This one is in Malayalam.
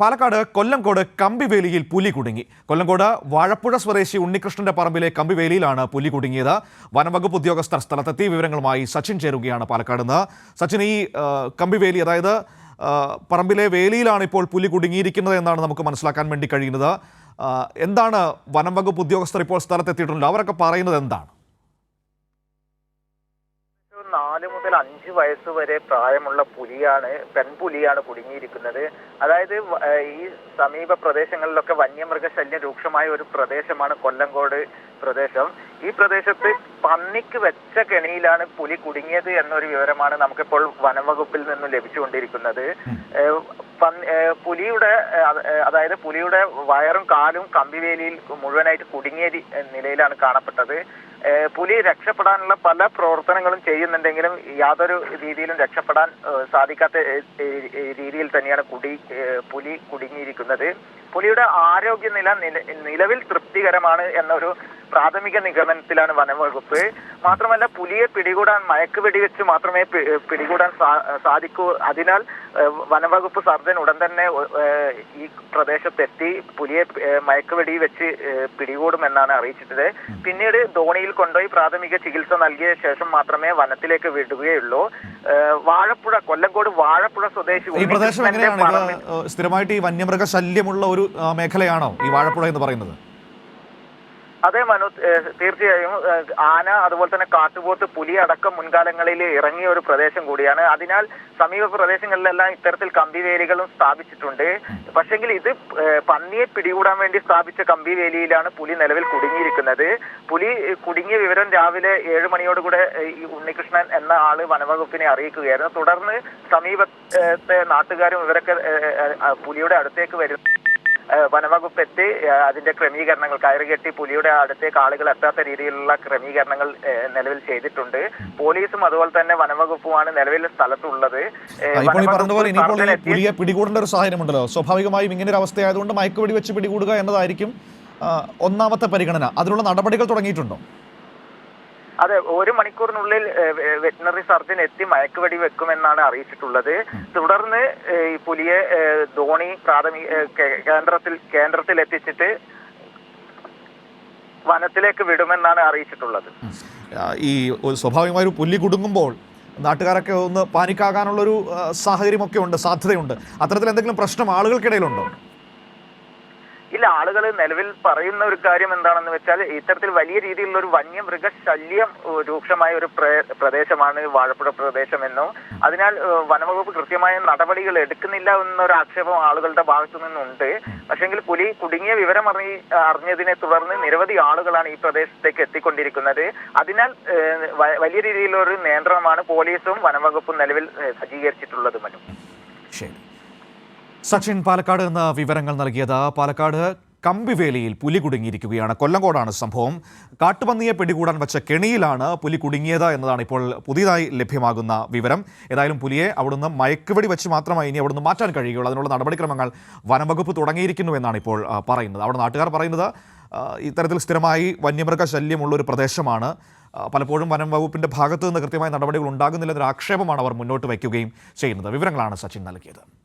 പാലക്കാട് കൊല്ലംകോട് കമ്പിവേലിയിൽ പുലി കുടുങ്ങി. കൊല്ലംകോട് വാഴപ്പുഴ സ്വദേശി ഉണ്ണികൃഷ്ണന്റെ പറമ്പിലെ കമ്പിവേലിയിലാണ് പുലി കുടുങ്ങിയത്. വനംവകുപ്പ് ഉദ്യോഗസ്ഥർ സ്ഥലത്തെത്തി വിവരങ്ങളുമായി സച്ചിൻ ചേരുകയാണ് പാലക്കാട് നിന്ന്. സച്ചിൻ ഈ കമ്പിവേലി അതായത് പറമ്പിലെ വേലിയിലാണ് ഇപ്പോൾ പുലി കുടുങ്ങിയിരിക്കുന്നത് എന്നാണ് നമുക്ക് മനസ്സിലാക്കാൻ വേണ്ടി കഴിയുന്നത്. എന്താണ് വനംവകുപ്പ് ഉദ്യോഗസ്ഥർ ഇപ്പോൾ സ്ഥലത്തെത്തിയിട്ടുണ്ടല്ലോ? അവരൊക്കെ പറയുന്നത് എന്താണ്? മുതൽ അഞ്ച് വയസ്സ് വരെ പ്രായമുള്ള പുലിയാണ് പെൺപുലിയാണ് കുടുങ്ങിയിരിക്കുന്നത്. അതായത് ഈ സമീപ പ്രദേശങ്ങളിലൊക്കെ വന്യമൃഗശല്യം രൂക്ഷമായ ഒരു പ്രദേശമാണ് കൊല്ലങ്കോട് പ്രദേശം. ഈ പ്രദേശത്ത് പന്നിക്ക് വെച്ച കെണിയിലാണ് പുലി കുടുങ്ങിയത് എന്നൊരു വിവരമാണ് നമുക്കിപ്പോൾ വനംവകുപ്പിൽ നിന്നും ലഭിച്ചുകൊണ്ടിരിക്കുന്നത്. പുലിയുടെ അതായത് പുലിയുടെ വയറും കാലും കമ്പിവേലിയിൽ മുഴുവനായിട്ട് കുടുങ്ങിയ നിലയിലാണ് കാണപ്പെട്ടത്. പുലി രക്ഷപ്പെടാനുള്ള പല പ്രവർത്തനങ്ങളും ചെയ്യുന്നുണ്ടെങ്കിലും യാതൊരു രീതിയിലും രക്ഷപ്പെടാൻ സാധിക്കാത്ത രീതിയിൽ തന്നെയാണ് കുടി പുലി കുടുങ്ങിയിരിക്കുന്നത്. പുലിയുടെ ആരോഗ്യനില നില- നിലവിൽ തൃപ്തികരമാണ് എന്നൊരു പ്രാഥമിക നിഗമനത്തിലാണ് വനംവകുപ്പ്. മാത്രമല്ല പുലിയെ പിടികൂടാൻ മയക്ക് വെടിവെച്ച് മാത്രമേ പിടികൂടാൻ സാധിക്കൂ. അതിനാൽ വനംവകുപ്പ് സർജൻ ഉടൻ തന്നെ ഈ പ്രദേശത്തെത്തി പുലിയെ മയക്ക് മയക്കുവെടി വെച്ച് പിടികൂടുമെന്നാണ് അറിയിച്ചിട്ടത് പിന്നീട് ധോണിയിൽ കൊണ്ടുപോയി പ്രാഥമിക ചികിത്സ നൽകിയ ശേഷം മാത്രമേ വനത്തിലേക്ക് വിടുകയുള്ളൂ. വാഴപ്പുഴ കൊല്ലങ്കോട് വാഴപ്പുഴ സ്വദേശി ഈ പ്രദേശം എങ്ങനെയാണ്? സ്ഥിരമായിട്ട് ഈ വന്യമൃഗ ശല്യമുള്ള ഒരു മേഖലയാണോ ഈ വാഴപ്പുഴ എന്ന് പറയുന്നത്? അതെ മനു തീർച്ചയായും ആന അതുപോലെ തന്നെ കാട്ടുപോത്ത് പുലി അടക്കം മുൻകാലങ്ങളിൽ ഇറങ്ങിയ ഒരു പ്രദേശം കൂടിയാണ്. അതിനാൽ സമീപ പ്രദേശങ്ങളിലെല്ലാം ഇത്തരത്തിൽ കമ്പിവേലികളും സ്ഥാപിച്ചിട്ടുണ്ട്. പക്ഷെങ്കിൽ ഇത് പന്നിയെ പിടികൂടാൻ വേണ്ടി സ്ഥാപിച്ച കമ്പിവേലിയിലാണ് പുലി നിലവിൽ കുടുങ്ങിയിരിക്കുന്നത്. പുലി കുടുങ്ങിയ വിവരം രാവിലെ ഏഴ് മണിയോടുകൂടെ ഈ ഉണ്ണികൃഷ്ണൻ എന്ന ആൾ വനവകുപ്പിനെ അറിയിക്കുകയായിരുന്നു. തുടർന്ന് സമീപത്തെ നാട്ടുകാരും ഇവരൊക്കെ പുലിയുടെ അടുത്തേക്ക് വരുന്നു. വനവകുപ്പ് എത്തി അതിന്റെ ക്രമീകരണങ്ങൾ കയറുകെട്ടി പുലിയുടെ അടുത്തേക്ക് ആളുകൾ എത്താത്ത രീതിയിലുള്ള ക്രമീകരണങ്ങൾ നിലവിൽ ചെയ്തിട്ടുണ്ട്. പോലീസും അതുപോലെ തന്നെ വനവകുപ്പുമാണ് നിലവിൽ സ്ഥലത്തുള്ളത്. ഏഹ് ആ, ഇപ്പോൾ ഈ പറഞ്ഞതുപോലെ ഇനിയിപ്പോൾ ഈ പുലിയെ പിടികൂടേണ്ട ഒരു സാഹചര്യമുണ്ടല്ലോ. സ്വാഭാവികമായും ഇങ്ങനെ ഒരു അവസ്ഥയായതുകൊണ്ട് മയക്കുവെടി വെച്ച് പിടികൂടുക എന്നതായിരിക്കും ഒന്നാമത്തെ പരിഗണന. അതിനുള്ള നടപടികൾ തുടങ്ങിയിട്ടുണ്ടോ? അതെ ഒരു മണിക്കൂറിനുള്ളിൽ വെറ്റിനറി സർജൻ എത്തി മയക്കുവെടി വെക്കുമെന്നാണ് അറിയിച്ചിട്ടുള്ളത്. തുടർന്ന് ഈ പുലിയെ ധോണി പ്രാഥമിക കേന്ദ്രത്തിൽ കേന്ദ്രത്തിൽ എത്തിച്ചിട്ട് വനത്തിലേക്ക് വിടുമെന്നാണ് അറിയിച്ചിട്ടുള്ളത്. ഈ ഒരു സ്വാഭാവികമായ ഒരു പുലി കുടുങ്ങുമ്പോൾ നാട്ടുകാരൊക്കെ ഒന്ന് പാനിക്കാകാനുള്ളൊരു സാഹചര്യമൊക്കെ ഉണ്ട് സാധ്യതയുണ്ട്. അത്തരത്തിൽ എന്തെങ്കിലും പ്രശ്നം ആളുകൾക്കിടയിലുണ്ടോ? ആളുകൾ നിലവിൽ പറയുന്ന ഒരു കാര്യം എന്താണെന്ന് വെച്ചാൽ ഇത്തരത്തിൽ വലിയ രീതിയിലുള്ള ഒരു വന്യമൃഗ ശല്യം രൂക്ഷമായ ഒരു പ്ര- പ്രദേശമാണ് വാഴപ്പുഴ പ്രദേശം എന്നും. അതിനാൽ വനംവകുപ്പ് കൃത്യമായ നടപടികൾ എടുക്കുന്നില്ല എന്നൊരു ആക്ഷേപം ആളുകളുടെ ഭാഗത്തു നിന്നുണ്ട്. പക്ഷെങ്കിൽ പുലി കുടുങ്ങിയ വിവരം അറിയി അറിഞ്ഞതിനെ തുടർന്ന് നിരവധി ആളുകളാണ് ഈ പ്രദേശത്തേക്ക് എത്തിക്കൊണ്ടിരിക്കുന്നത്. അതിനാൽ വലിയ രീതിയിലുള്ള ഒരു നിയന്ത്രണമാണ് പോലീസും വനംവകുപ്പും നിലവിൽ സജ്ജീകരിച്ചിട്ടുള്ളത് മറ്റും ശരി. സച്ചിൻ പാലക്കാട് എന്ന വിവരങ്ങൾ നൽകിയത് പാലക്കാട് കമ്പിവേലിയിൽ പുലി കുടുങ്ങിയിരിക്കുകയാണ്. കൊല്ലങ്കോടാണ് സംഭവം. കാട്ടുപന്നിയെ പിടികൂടാൻ വെച്ച കെണിയിലാണ് പുലി കുടുങ്ങിയത് എന്നതാണ് ഇപ്പോൾ പുതിയതായി ലഭ്യമാകുന്ന വിവരം. ഏതായാലും പുലിയെ അവിടുന്ന് മയക്കുവെടി വെച്ച് മാത്രമേ ഇനി അവിടുന്ന് മാറ്റാൻ കഴിയുകയുള്ളൂ. അതിനുള്ള നടപടിക്രമങ്ങൾ വനംവകുപ്പ് തുടങ്ങിയിരിക്കുന്നു എന്നാണ് ഇപ്പോൾ പറയുന്നത്. അവിടെ നാട്ടുകാർ പറയുന്നത് ഇത്തരത്തിൽ സ്ഥിരമായി വന്യമൃഗ ശല്യമുള്ള ഒരു പ്രദേശമാണ്. പലപ്പോഴും വനം വകുപ്പിന്റെ ഭാഗത്തു നിന്ന് കൃത്യമായ നടപടികൾ ഉണ്ടാകുന്നില്ലെന്നൊരു ആക്ഷേപമാണ് അവർ മുന്നോട്ട് വയ്ക്കുകയും ചെയ്യുന്നത്. വിവരങ്ങളാണ് സച്ചിൻ നൽകിയത്.